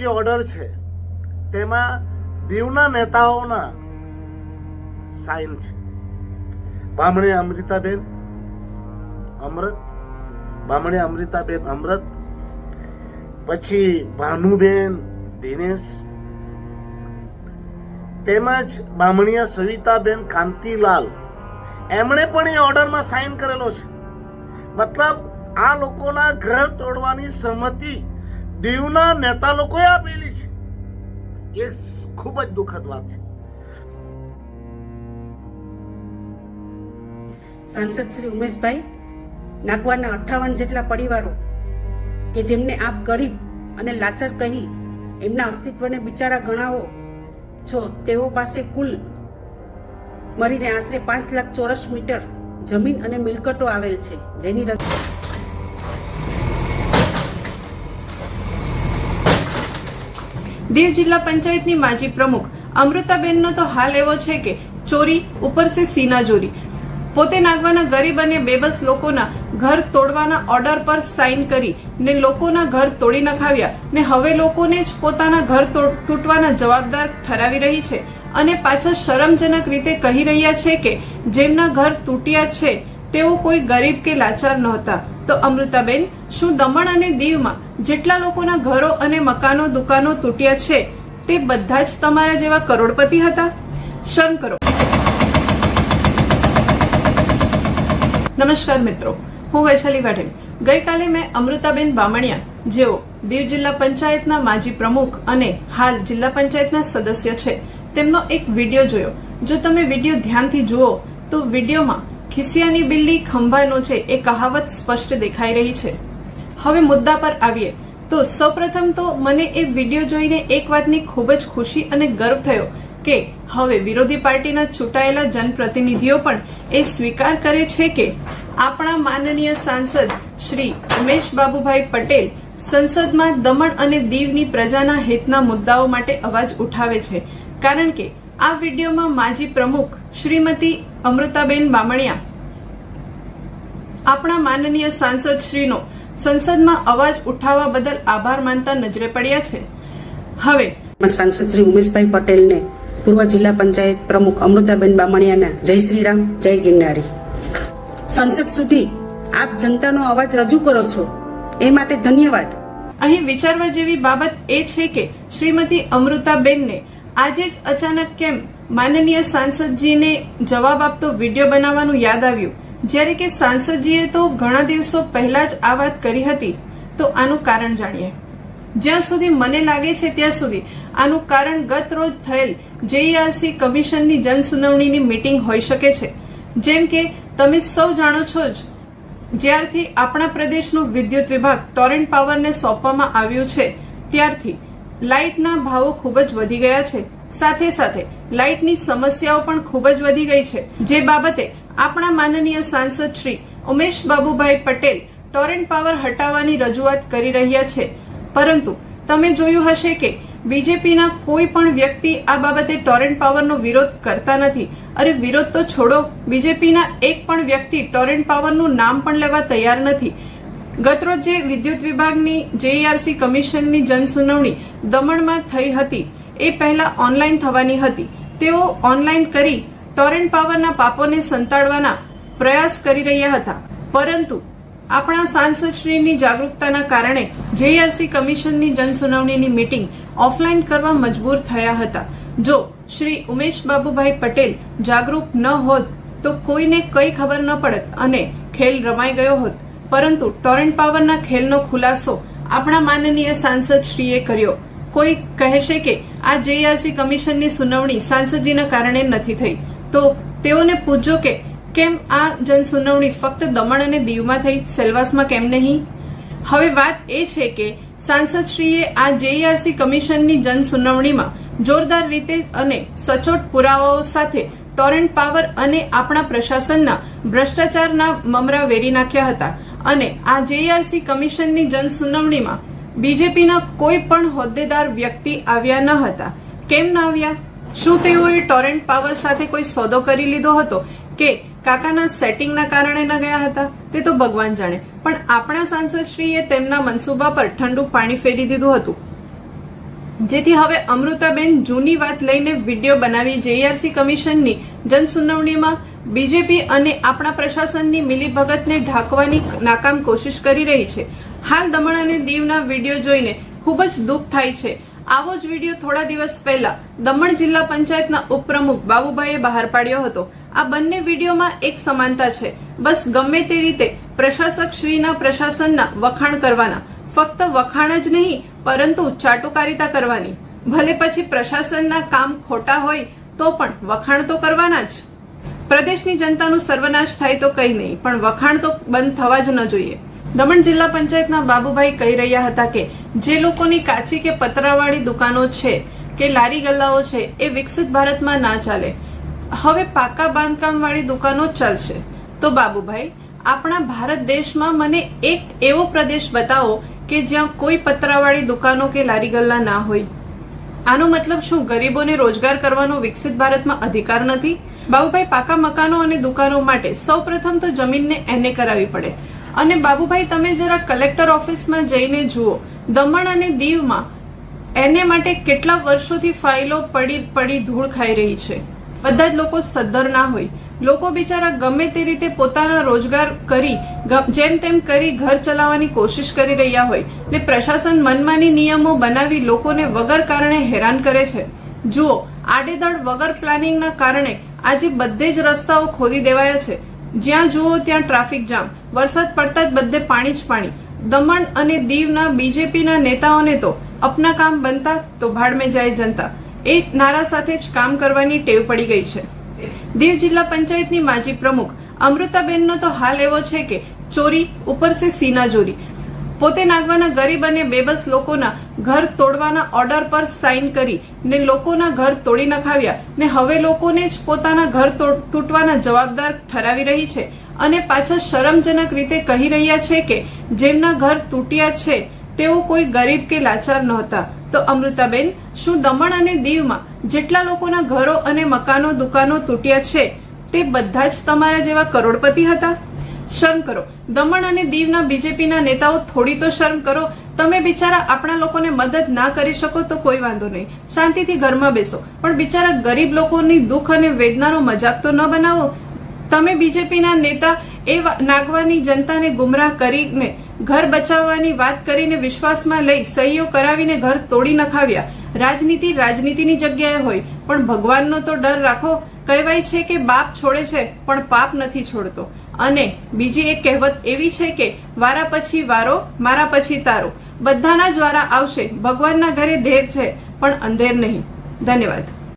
જે ઓર્ડર છે, તેમાં દીવના નેતાઓના સાઇન છે. બામણી અમૃતાબેન, અમૃત, બામણી અમૃતાબેન અમૃત, પછી ભાનુબેન દિનેશ, તેમજ બામણીયા સવિતાબેન કાંતિલાલ. એમણે પણ એ ઓર્ડરમાં સાઇન કરેલો છે. મતલબ આ લોકોના ઘર તોડવાની સંમતિ દીવના નેતા લોકોએ આપેલી છે. એ ખૂબ જ દુઃખદ વાત છે. સાંસદ શ્રી ઉમેશભાઈ નાગવાના અઠ્ઠાવન જેટલા પરિવારો કે જેમને આપ ગરીબ અને લાચાર કહી એમના અસ્તિત્વને બિચારા ગણાવો છો, તેઓ પાસે કુલ મળીને આશરે પાંચ લાખ ચોરસ મીટર જમીન અને મિલકતો આવેલ છે, જેની રજ- દીવ જિલ્લા પંચાયતની માજી પ્રમુખ અમૃતાબેનનો તો હાલ એવો છે કે ચોરી ઉપર છે સીના ચોરી. પોતે નાગવાના ગરીબ અને બેબસ લોકોના ઘર તોડવાના ઓર્ડર પર સાઇન કરી ને લોકોના ઘર તોડી નખાવ્યા ને હવે લોકોને જ પોતાના ઘર તૂટવાના જવાબદાર ઠરાવી રહી છે. અને પાછા શરમજનક રીતે કહી રહ્યા છે કે જેમના ઘર તૂટ્યા છે તેઓ કોઈ ગરીબ કે લાચાર નહોતા. તો અમૃતાબેન, શું દમણ અને દીવમાં જેટલા લોકોના ઘરો અને મકાનો, દુકાનો તૂટ્યા છે, તે બધા જ તમારા જેવા કરોડપતિ હતા? શર્મ કરો. નમસ્કાર મિત્રો, હું વૈશાલી વાઢેલ. ગઈકાલે મેં અમૃતાબેન બામણિયા, જેઓ દીવ જિલ્લા પંચાયતના માજી પ્રમુખ અને હાલ જિલ્લા પંચાયતના સદસ્ય છે, તેમનો એક વીડિયો જોયો. જો તમે વીડિયો ધ્યાનથી જુઓ, તો વિડીયોમાં ખિસિયાની બિલ્લી ખંભાનો છે એ કહાવત સ્પષ્ટ દેખાઈ રહી છે. હવે મુદ્દા પર આવીએ. તો સૌપ્રથમ તો મને એ વીડિયો જોઈને એક વાતની ખૂબ જ ખુશી અને ગર્વ થયો કે હવે વિરોધી પાર્ટીના ચૂંટાયેલા જનપ્રતિનિધિઓ પણ એ સ્વીકાર કરે છે કે આપણા માનનીય સાંસદ શ્રી ઉમેશ બાબુભાઈ પટેલ સંસદમાં દમણ અને દીવની પ્રજાના હિતના મુદ્દાઓ માટે અવાજ ઉઠાવે છે. કારણ કે આ વિડીયોમાં માજી પ્રમુખ શ્રીમતી અમૃતાબેન બામણિયા આપણા માનનીય સાંસદ શ્રીનો સંસદમાં અવાજ ઉઠાવવા બદલ આભાર માનતા નજરે પડ્યા છે. હવે સાંસદ શ્રી ઉમેશભાઈ પટેલને પૂર્વ જિલ્લા પંચાયત પ્રમુખ અમૃતાબેન બામણિયાના જય શ્રી રામ જય ગિરનારી. સંસદ સુધી આપ જનતાનો અવાજ રજૂ કરો છો એ માટે ધન્યવાદ. અહીં વિચારવા જેવી બાબત એ છે કે શ્રીમતી અમૃતાબેનને આજે જ અચાનક કેમ માનનીય સાંસદજીને જવાબ આપતો વીડિયો બનાવવાનું યાદ આવ્યું. જ્યારે કે સાંસદજીએ તો ઘણા દિવસો પહેલા જ આ વાત કરી હતી, તો આનું કારણ જાણીએ. જ્યાં સુધી મને લાગે છે ત્યાં સુધી આનું કારણ ગત રોજ થયેલ જેઈઆરસી કમિશનની જનસુનાવણીની મિટિંગ હોઈ શકે છે. જેમ કે, તમે સૌ જાણો છો જ, જ્યારથી આપણા પ્રદેશનું વિદ્યુત વિભાગ ટોરેન્ટ પાવરને સોંપવામાં આવ્યું છે, ત્યારથી લાઇટના ભાવો ખૂબ જ વધી ગયા છે. સાથે સાથે લાઇટની સમસ્યાઓ પણ ખૂબ જ વધી ગઈ છે. જે બાબતે આપણા માનનીય સાંસદ શ્રી ઉમેશ બાબુભાઈ પટેલ ટોરેન્ટ પાવર હટાવવાની રજૂઆત કરી રહ્યા છે. પરંતુ તમે જોયું હશે કે બીજેપીના કોઈ પણ વ્યક્તિ આ બાબતે ટોરેન્ટ પાવરનો વિરોધ કરતા નથી. અરે વિરોધ તો છોડો, બીજેપીના એક પણ વ્યક્તિ ટોરેન્ટ પાવરનું નામ પણ લેવા તૈયાર નથી. ગતરોજ જે વિદ્યુત વિભાગની જેઈઆરસી કમિશનની જનસુનાવણી દમણમાં થઈ હતી, એ પહેલા ઓનલાઈન થવાની હતી. તેઓ ઓનલાઈન કરી ટોરેન્ટ પાવરના પાપોને સંતાડવાના પ્રયાસ કરી રહ્યા હતા. પરંતુ આપણા સાંસદશ્રીની જાગૃતતાના કારણે જેઆરસી કમિશનની જનસુનાવણીની મીટિંગ ઓફલાઈન કરવા મજબૂર થયા હતા. જો શ્રી ઉમેશ બાબુભાઈ પટેલ જાગૃત ન હોત, તો કોઈને કઈ ખબર ન પડત અને ખેલ રમાઈ ગયો હોત. પરંતુ ટોરેન્ટ પાવરના ખેલનો ખુલાસો આપણા માનનીય સાંસદશ્રીએ કર્યો. કોઈ કહેશે કે આ જેઆરસી કમિશનની સુનાવણી સાંસદજીના કારણે નથી થઈ. તો તેઓને પૂછજો કે કેમ આ જનસુનાવણી ફક્ત દમણ અને દીવમાં થઈ, સેલવાસમાં કેમ નહીં? હવે વાત એ છે કે સાંસદશ્રીએ આ જેઈઆરસી કમિશનની જનસુનાવણીમાં જોરદાર રીતે અને સચોટ પુરાવાઓ સાથે ટોરેન્ટ પાવર અને આપણા પ્રશાસનના ભ્રષ્ટાચારના મમરા વેરી નાખ્યા હતા. અને આ જેઈઆરસી કમિશનની જનસુનાવણીમાં બીજેપીના કોઈ પણ હોદ્દેદાર વ્યક્તિ આવ્યા ન હતા. કેમ ન આવ્યા? શું તેઓએ ટોરેન્ટ પાવર સાથે કોઈ સોદો કરી લીધો હતો કે કાકાના સેટિંગના કારણે ન ગયા હતા? તે તો ભગવાન જાણે. પણ આપણા સાંસદશ્રીએ તેમના મનસુબા પર ઠંડુ પાણી ફેરી દીધું હતું. જેથી હવે અમૃતાબેન જૂની વાત લઈને વીડિયો બનાવી જેઆરસી કમિશનની જનસુનાવણીમાં બીજેપી અને આપણા પ્રશાસનની મિલીભગતને ઢાંકવાની નાકામ કોશિશ કરી રહી છે. હાલ દમણ અને દીવના વીડિયો જોઈને ખૂબ જ દુઃખ થાય છે. આવો જ વીડિયો થોડા દિવસ પહેલા દમણ જિલ્લા પંચાયતના ઉપપ્રમુખ બાબુભાઈએ બહાર પાડ્યો હતો. આ બંને વિડીયોમાં એક સમાનતા છે. બસ ગમે તે રીતે પ્રશાસક શ્રીના પ્રશાસનના વખાણ કરવાના. ફક્ત વખાણ જ નહીં, પરંતુ ચાટુકારિતા કરવાની. ભલે પછી પ્રશાસનના કામ ખોટા હોય, તો પણ વખાણ તો કરવાના જ. પ્રદેશની જનતાનું સર્વનાશ થાય તો કંઈ નહીં, પણ વખાણ તો બંધ થવા જ ન જોઈએ. દમણ જિલ્લા પંચાયતના બાબુભાઈ કહી રહ્યા હતા કે જે લોકોની કાચી કે પતરાવાળી દુકાનો છે, કે લારી ગલ્લાઓ છે, એ વિકસિત ભારતમાં ના ચાલે. હવે પાકા બાંધકામ વાળી દુકાનો ચાલશે. તો બાબુભાઈ, આપણા ભારત દેશમાં મને એક એવો પ્રદેશ બતાવો કે જ્યાં કોઈ પતરાવાળી દુકાનો કે લારી ગલ્લા ના હોય. આનો મતલબ શું? ગરીબોને રોજગાર કરવાનો વિકસિત ભારતમાં અધિકાર નથી? બાબુભાઈ, પાકા મકાનો અને દુકાનો માટે સૌપ્રથમ તો જમીનને એને કરાવી પડે. અને બાબુભાઈ, તમે જરા કલેક્ટર ઓફિસમાં જઈને જુઓ. દમણ અને દીવમાં એને માટે કેટલા વર્ષોથી ફાઇલો પડી પડી ધૂળ ખાઈ રહી છે. બધા જ લોકો સદ્ધર ના હોય. લોકો બિચારા ગમે તે રીતે પોતાના રોજગાર કરી જેમ તેમ કરી ઘર ચલાવવાની કોશિશ કરી રહ્યા હોય. ને પ્રશાસન મનમાની નિયમો બનાવી લોકોને વગર કારણે હેરાન કરે છે. જુઓ, આડેધડ વગર પ્લાનિંગના કારણે આજે બધે જ રસ્તાઓ ખોદી દેવાયા છે. જ્યાં જુઓ ત્યાં ટ્રાફિક જામ. વરસાદ પડતા જ બધે પાણી જ પાણી. દમણ અને દીવના બીજેપીના નેતાઓને તો અપના કામ બનતા તો ભાડ જાય જનતા. એ નારા સાથે જ કામ કરવાની ટેવ પડી ગઈ છે. દીવ જિલ્લા પંચાયતની માજી પ્રમુખ અમૃતાબેનનો તો હાલ એવો છે કે ચોરી ઉપર સે સીના ચોરી પોતે નાગવાના ગરીબ અને બેબસ લોકોના ઘર તોડવાના ઓર્ડર પર સાઇન કરી ને લોકોના ઘર તોડી નખાવ્યા ને હવે લોકોને જ પોતાના ઘર તૂટવાના જવાબદાર ઠરાવી રહી છે. અને પાછા શરમજનક રીતે કહી રહ્યા છે કે જેમના ઘર તૂટ્યા છે, તેઓ કોઈ ગરીબ કે લાચાર નહોતા. તો અમૃતાબેન, શું દમણ અને દીવમાં જેટલા લોકોના ઘરો અને મકાનો, દુકાનો તૂટ્યા છે, તે બધા જ તમારા જેવા કરોડપતિ હતા? શર્મ કરો. દમણ અને દીવના બીજેપીના નેતાઓ થોડી તો શર્મ કરો. તમે બિચારા આપણા લોકોને મદદ ના કરી શકો તો કોઈ વાંધો નહીં. શાંતિથી ઘરમાં બેસો. પણ બિચારા ગરીબ લોકોની દુઃખ અને વેદનાનો મજાક તો ન બનાવો. તમે બીજેપીના નેતા એ નાગવાની જનતાને ગુમરાહ કરીને ઘર બચાવવાની વાત કરીને વિશ્વાસમાં લઈ સહીઓ કરાવીને ઘર તોડી નખાવ્યા. રાજનીતિ રાજનીતિની જગ્યાએ હોય, પણ ભગવાનનો તો ડર રાખો. કહેવાય છે કે બાપ છોડે છે, પણ પાપ નથી છોડતો. અને બીજી એક કહેવત એવી છે કે, વારા પછી વારો, મારા પછી તારો. બધાના જ વારા આવશે. ભગવાનના ઘરે ધેર છે, પણ અંધેર નહીં. ધન્યવાદ.